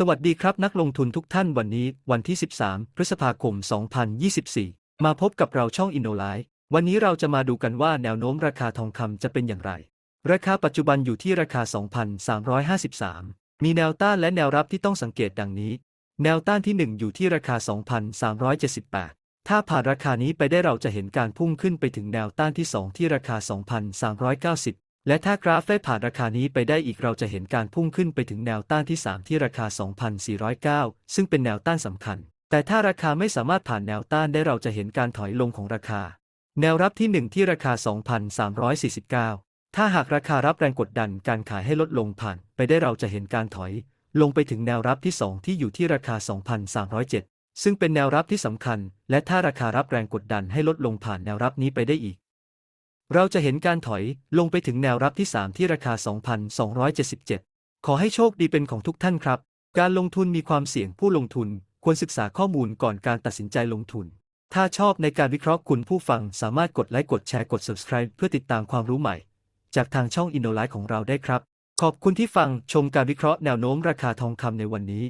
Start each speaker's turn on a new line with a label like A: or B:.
A: สวัสดีครับนักลงทุนทุกท่านวันนี้วันที่ 13 พฤษภาคม 2024 มาพบกับเราช่อง InnoLife วันนี้เราจะมาดูกันว่าแนวโน้มราคาทองคำจะเป็นอย่างไร ราคาปัจจุบันอยู่ที่ราคา 2,353 มีแนวต้านและแนวรับที่ต้องสังเกตดังนี้ แนวต้านที่ 1 อยู่ที่ราคา 2,378 ถ้าผ่านราคานี้ไปได้เราจะเห็นการพุ่งขึ้นไปถึงแนวต้านที่ 2 ที่ราคา 2,390 และถ้ากราฟได้ผ่านราคานี้ไปได้อีกเราจะเห็นการพุ่งขึ้นไปถึงแนวต้านที่ 3 ที่ราคา 2,409 ซึ่งเป็นแนวต้านสำคัญ แต่ถ้าราคาไม่สามารถผ่านแนวต้านได้เราจะเห็นการถอยลงของราคา แนวรับที่ 1 ที่ราคา 2,349 ถ้าหากราคารับแรงกดดันการขายให้ลดลงผ่าน ไปได้เราจะเห็นการถอย ลงไปถึงแนวรับที่ 2 ที่อยู่ที่ราคา 2,307 ซึ่งเป็นแนวรับที่สำคัญ และถ้าราคารับแรงกดดันให้ลดลงผ่านแนวรับนี้ไปได้อีก เราจะเห็นการถอยลงไปถึงแนวรับที่ 3 ที่ราคา 2,277 ขอให้โชคดีเป็นของทุกท่านครับ การลงทุนมีความเสี่ยงผู้ลงทุน ควรศึกษาข้อมูลก่อนการตัดสินใจลงทุน ถ้าชอบในการวิเคราะห์คุณผู้ฟังสามารถกดไลค์กดแชร์กด subscribe เพื่อติดตามความรู้ใหม่ จากทางช่อง InnoLife ของเราได้ครับ ขอบคุณที่ฟังชมการวิเคราะห์แนวโน้มราคาทองคำในวันนี้